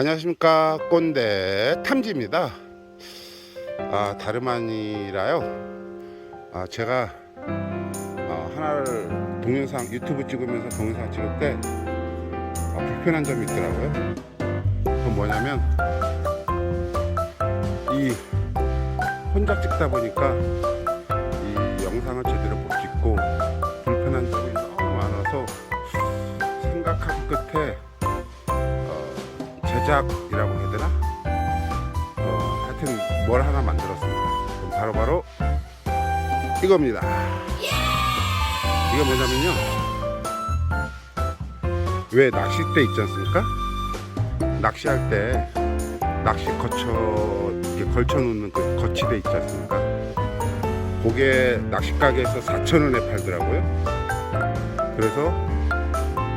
안녕하십니까 꼰대 탐지입니다. 아 다름 아니라요. 아 제가 어, 하나를 동영상 유튜브 찍으면서 동영상 찍을 때 아, 불편한 점이 있더라고요. 그건 뭐냐면 이 혼자 찍다 보니까 이 영상을 제대로 못 찍고 불편한 점이 너무 많아서 생각한 끝에 어, 제작이라고 해야 되나? 어, 하여튼 뭘 하나 만들었습니다. 바로바로 이겁니다. 이거 뭐냐면요. 왜 낚싯대 있지 않습니까? 낚시할 때 낚시 거쳐 이렇게 걸쳐 놓는 그 거치대 있지 않습니까? 그게 낚시 가게에서 4,000원에 팔더라고요. 그래서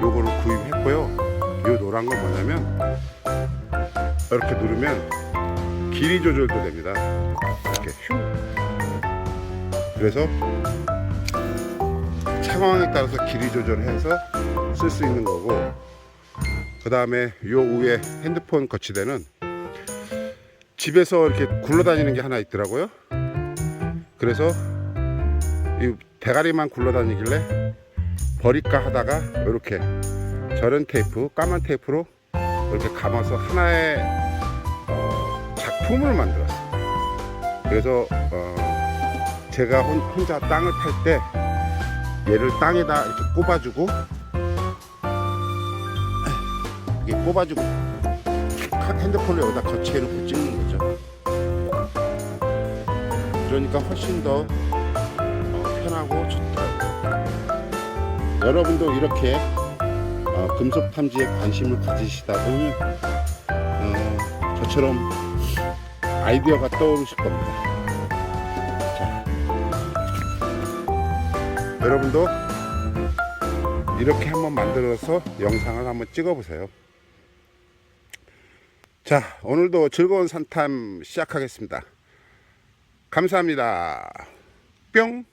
요거를 구입했고요. 요 노란 건 뭐냐면 이렇게 누르면 길이 조절도 됩니다. 이렇게 흉. 그래서 상황에 따라서 길이 조절해서 쓸 수 있는 거고 그 다음에 요 위에 핸드폰 거치대는 집에서 이렇게 굴러다니는 게 하나 있더라고요. 그래서 이 대가리만 굴러다니길래 버릴까 하다가 이렇게 저런 테이프, 까만 테이프로 이렇게 감아서 하나의 품을 만들었습니다. 그래서 어, 제가 혼, 혼자 땅을 팔 때 얘를 땅에다 이렇게 꼽아주고 이게 꼽아주고 탁 핸드폰을 여기다 거치해놓고 찍는 거죠. 그러니까 훨씬 더 어, 편하고 좋더라고요. 여러분도 이렇게 어, 금속 탐지에 관심을 가지시다 보면 어, 저처럼 아이디어가 떠오르실 겁니다. 자, 여러분도 이렇게 한번 만들어서 영상을 한번 찍어보세요. 자, 오늘도 즐거운 산탐 시작하겠습니다. 감사합니다. 뿅!